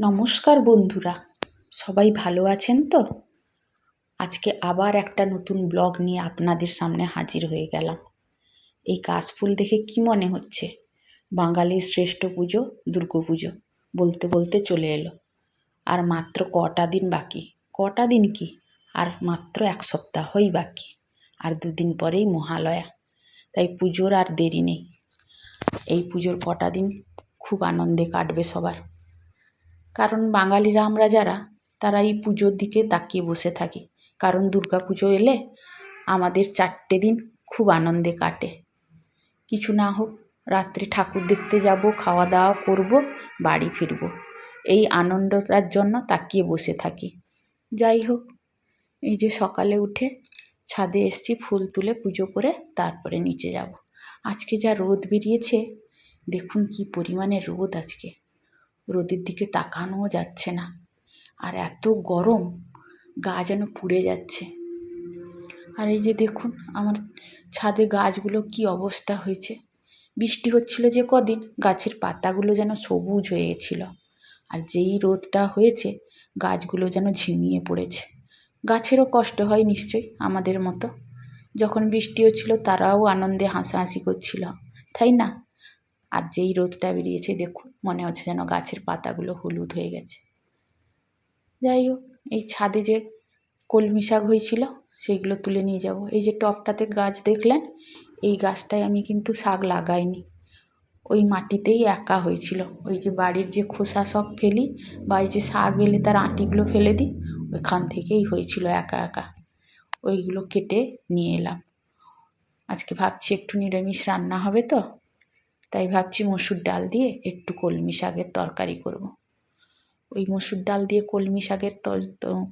নমস্কার বন্ধুরা, সবাই ভালো আছেন তো? আজকে আবার একটা নতুন ব্লগ নিয়ে আপনাদের সামনে হাজির হয়ে গেলাম। এই কাশফুল দেখে কি মনে হচ্ছে? বাঙালির শ্রেষ্ঠ পুজো পুজো বলতে বলতে চলে এলো। আর মাত্র কটা দিন বাকি? কটা দিন কি? আর মাত্র এক সপ্তাহই বাকি। আর দুদিন পরেই মহালয়া। তাই পুজোর আর দেরি নেই। এই পুজোর কটা দিন খুব আনন্দে কাটবে সবার। কারণ বাঙালিরা আমরা যারা, তারা এই পুজোর দিকে তাকিয়ে বসে থাকি। কারণ দুর্গা পুজো এলে আমাদের চারটে দিন খুব আনন্দে কাটে। কিছু না হোক, রাত্রে ঠাকুর দেখতে যাব খাওয়া দাওয়া করব, বাড়ি ফিরব। এই আনন্দটার জন্য তাকিয়ে বসে থাকি। যাই হোক, এই যে সকালে উঠে ছাদে এসছি, ফুল তুলে পুজো করে তারপরে নিচে যাব। আজকে যা রোদ বেরিয়েছে, দেখুন কি পরিমাণে রোদ আজকে। রোদের দিকে তাকানোও যাচ্ছে না। আর এত গরম, গা যেন পুড়ে যাচ্ছে। আর এই যে দেখুন, আমার ছাদে গাছগুলো কি অবস্থা হয়েছে। বৃষ্টি হচ্ছিল যে কদিন, গাছের পাতাগুলো যেন সবুজ হয়ে গেছিল। আর যেই রোদটা হয়েছে, গাছগুলো যেন ঝিমিয়ে পড়েছে। গাছেরও কষ্ট হয় নিশ্চয়ই, আমাদের মতো। যখন বৃষ্টি হচ্ছিল, তারাও আনন্দে হাসাহাসি করছিল। তাই না? আর যেই রোদটা বেরিয়েছে, দেখুন। মনে হচ্ছে যেন গাছের পাতাগুলো হলুদ হয়ে গেছে। যাই হোক, এই ছাদে যে কলমি শাক হয়েছিল সেইগুলো তুলে নিয়ে যাব। এই যে টপটাতে গাছ দেখলেন, এই গাছটায় আমি কিন্তু শাক লাগাইনি। ওই মাটিতেই একা হয়েছিল। ওই যে বাড়ির যে খোসা সব ফেলি বা এই যে শাক এলে তার আঁটিগুলো ফেলে দিই, ওইখান থেকেই হয়েছিল একা একা। ওইগুলো কেটে নিয়ে এলাম। আজকে ভাবছি একটু নিরামিষ রান্না হবে তো। তাই ভাবছি মসুর ডাল দিয়ে একটু কলমি শাকের তরকারি করব। ওই মসুর ডাল দিয়ে কলমি শাকের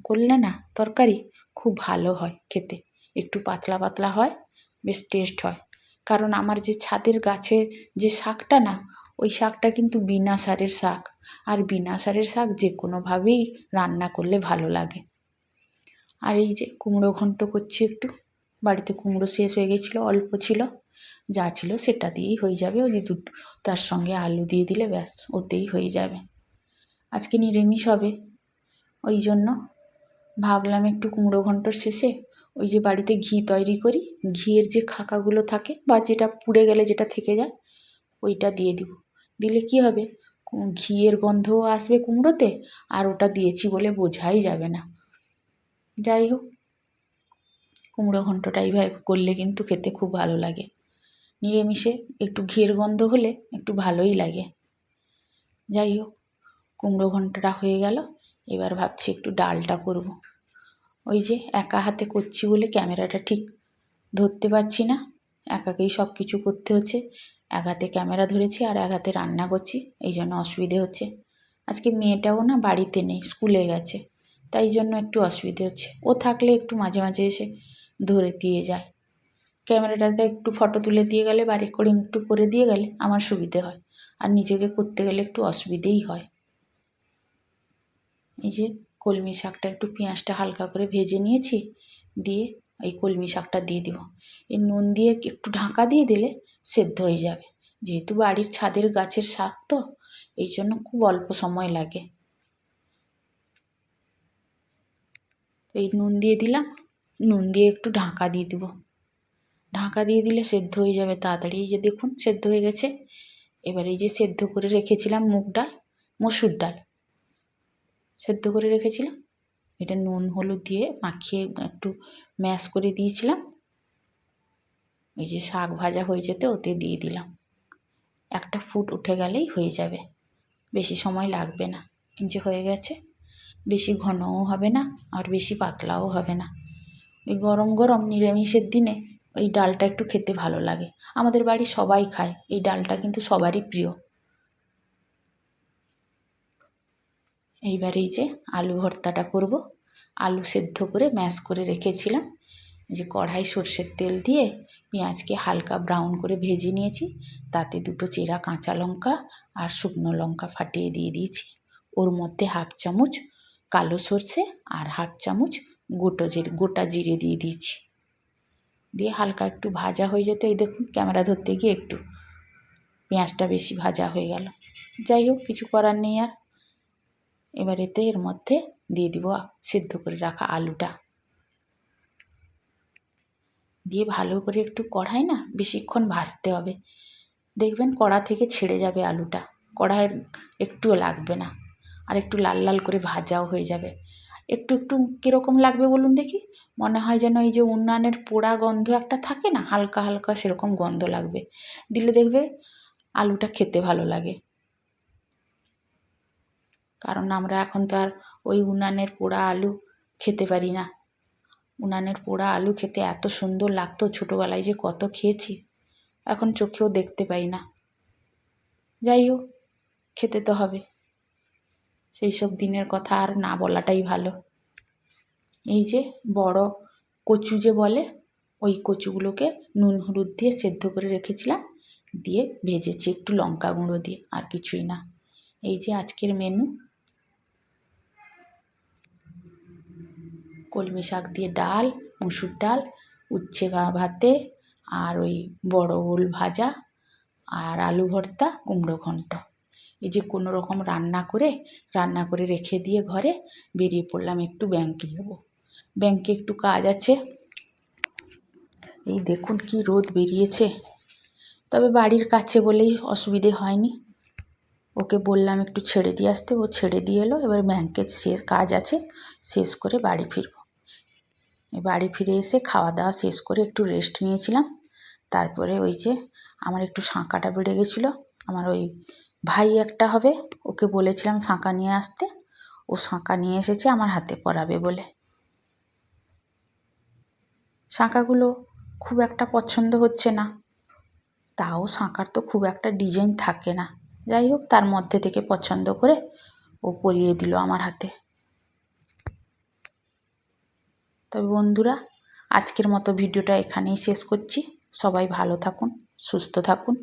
করলে না তরকারি খুব ভালো হয় খেতে। একটু পাতলা পাতলা হয়, বেশ টেস্ট হয়। কারণ আমার যে ছাদের গাছে যে শাকটা না, ওই শাকটা কিন্তু বিনা সারের শাক। আর বিনা সারের শাক যে কোনোভাবেই রান্না করলে ভালো লাগে। আর এই যে কুমড়ো ঘন্ট করছি একটু, বাড়িতে কুমড়ো শেষ হয়ে গেছিল, অল্প ছিল। যা ছিল সেটা দিয়েই হয়ে যাবে। ওই দুটো তার সঙ্গে আলু দিয়ে দিলে ব্যাস, ওতেই হয়ে যাবে। আজকে নিরামিষ হবে। ওই জন্য ভাবলাম একটু কুমড়ো ঘন্টর শেষে ওই যে বাড়িতে ঘি তৈরি করি। ঘিয়ের যে খাকাগুলো থাকে বা যেটা পুড়ে গেলে যেটা থেকে যায়, ওইটা দিয়ে দিব। দিলে কি হবে? ঘিয়ের গন্ধও আসবে কুমড়োতে আর ওটা দিয়েছি বলে বোঝাই যাবে না। যাই হোক, কুমড়ো ঘন্টটা এইভাবে করলে কিন্তু খেতে খুব ভালো লাগে। নিরামিষে একটু ঘিয়ের গন্ধ হলে একটু ভালোই লাগে। যাই হোক, কুমড়ো ঘন্টটা হয়ে গেল, এবার ভাবছি একটু ডালটা করব। ওই যে একা হাতে করছি বলে ক্যামেরাটা ঠিক ধরতে পারছি না। একাকেই সব কিছু করতে হচ্ছে। এক হাতে ক্যামেরা ধরেছি আর এক হাতে রান্না করছি, এই জন্য অসুবিধে হচ্ছে। আজকে মেয়েটাও না বাড়িতে নেই, স্কুলে গেছে, তাই জন্য একটু অসুবিধে হচ্ছে। ও থাকলে একটু মাঝে মাঝে এসে ধরে দিয়ে যায়। ক্যামেরাটাতে একটু ফটো তুলে দিয়ে গেলে বা রেকর্ডিং একটু করে দিয়ে গেলে আমার সুবিধে হয়। আর নিজেকে করতে গেলে একটু অসুবিধেই হয়। এই যে কলমি শাকটা একটু পেঁয়াজটা হালকা করে ভেজে নিয়েছি, দিয়ে এই কলমি শাকটা দিয়ে দিব। এই নুন দিয়ে একটু ঢাকা দিয়ে দিলে সেদ্ধ হয়ে যাবে। যেহেতু বাড়ির ছাদের গাছের শাক তো, এই জন্য খুব অল্প সময় লাগে। এই নুন দিয়ে দিলাম, নুন দিয়ে একটু ঢাকা দিয়ে দেবো। ঢাকা দিয়ে দিলে সেদ্ধ হয়ে যাবে, তাড়াতাড়ি এই যে দেখুন সেদ্ধ হয়ে গেছে। এবার এই যে সেদ্ধ করে রেখেছিলাম মুগ ডাল, মসুর ডাল। সেদ্ধ করে রেখেছিলাম। এটা নুন, হলুদ দিয়ে মাখিয়ে একটু ম্যাশ করে দিয়েছিলাম। এই যে শাক ভাজা হয়ে যেতে ওতে দিয়ে দিলাম। একটা ফুট উঠে গেলেই হয়ে যাবে। বেশি সময় লাগবে না। এই যে হয়ে গেছে। বেশি ঘনও হবে না আর বেশি পাতলাও হবে না। ওই গরম গরম নিরামিষের দিনে এই ডালটা একটু খেতে ভালো লাগে। আমাদের বাড়ি সবাই খায়, এই ডালটা কিন্তু সবারই প্রিয়। এইবার এই যে আলু ভর্তাটা করব। আলু সেদ্ধ করে ম্যাশ করে রেখেছিলাম। যে কড়াই সর্ষের তেল দিয়ে পেঁয়াজকে হালকা ব্রাউন করে ভেজে নিয়েছি। তাতে দুটো চেরা কাঁচা লঙ্কা আর শুকনো লঙ্কা ফাটিয়ে দিয়ে দিয়েছি। ওর মধ্যে হাফ চামচ কালো সর্ষে আর হাফ চামচ গোটো জিরে, গোটা জিরে দিয়ে দিয়েছি। দিয়ে হালকা একটু ভাজা হয়ে যেতে। এই দেখুন, ক্যামেরা ধরতে গিয়ে একটু পেঁয়াজটা বেশি ভাজা হয়ে গেল। যাই হোক, কিছু করার নেই আর। এবার এতে এর মধ্যে দিয়ে দিব সিদ্ধ করে রাখা আলুটা। দিয়ে ভালো করে একটু কড়াই না, বেশিক্ষণ ভাজতে হবে। দেখবেন কড়া থেকে ছেড়ে যাবে আলুটা। কড়াইয়ের একটুও লাগবে না। আর একটু লাল লাল করে ভাজাও হয়ে যাবে। একটু একটু কীরকম লাগবে বলুন দেখি? মনে হয় যেন এই যে উন্নানের পোড়া গন্ধ একটা থাকে না, হালকা হালকা সেরকম গন্ধ লাগবে। দিলে দেখবে আলুটা খেতে ভালো লাগে। কারণ আমরা এখন তো আর ওই উনানের পোড়া আলু খেতে পারি না। উনানের পোড়া আলু খেতে এত সুন্দর লাগতো, ছোটোবেলায় যে কত খেয়েছি। এখন চোখেও দেখতে পাই না। যাই হোক, খেতে তো হবে। সেই সব দিনের কথা আর না বলাটাই ভালো। এই যে বড় কচু যে বলে, ওই কচুগুলোকে নুন হলুদ দিয়ে সেদ্ধ করে রেখেছিলাম, দিয়ে ভেজেছি একটু লঙ্কা গুঁড়ো দিয়ে, আর কিছুই না। এই যে আজকের মেনু কলমি শাক দিয়ে ডাল, মুসুর ডাল, উচ্ছে ভাতে, আর ওই বড় ওল ভাজা, আর আলু ভর্তা, কুমড়ো ঘন্ট। এই যে কোনো রকম রান্না করে রান্না করে রেখে দিয়ে ঘরে বেরিয়ে পড়লাম একটু ব্যাংকে যাব ব্যাংকে একটু কাজ আছে। এই দেখুন কি রোদ বেরিয়েছে। তবে বাড়ির কাছে বলেই অসুবিধে হয়নি। ওকে বললাম একটু ছেড়ে দিয়ে আসতে। ও ছেড়ে দিয়ে এলো। এবার ব্যাংকে শেষ কাজ আছে। শেষ করে বাড়ি ফিরব। বাড়ি ফিরে এসে খাওয়া দাওয়া শেষ করে একটু রেস্ট নিয়েছিলাম। তারপরে ওই যে আমার একটু শাঁকাটা বেড়ে গেছিল। আমার ওই ভাই একটা হবে, ওকে বলেছিলাম শাঁকা নিয়ে আসতে। ও শাঁকা নিয়ে এসেছে, আমার হাতে পরাবে বলে। শাঁকাগুলো খুব একটা পছন্দ হচ্ছে না। তাও শাঁকার তো খুব একটা ডিজাইন থাকে না। যাই হোক, তার মধ্যে থেকে পছন্দ করে ও পরিয়ে দিল আমার হাতে। তবে বন্ধুরা, আজকের মতো ভিডিওটা এখানেই শেষ করছি। সবাই ভালো থাকুন, সুস্থ থাকুন।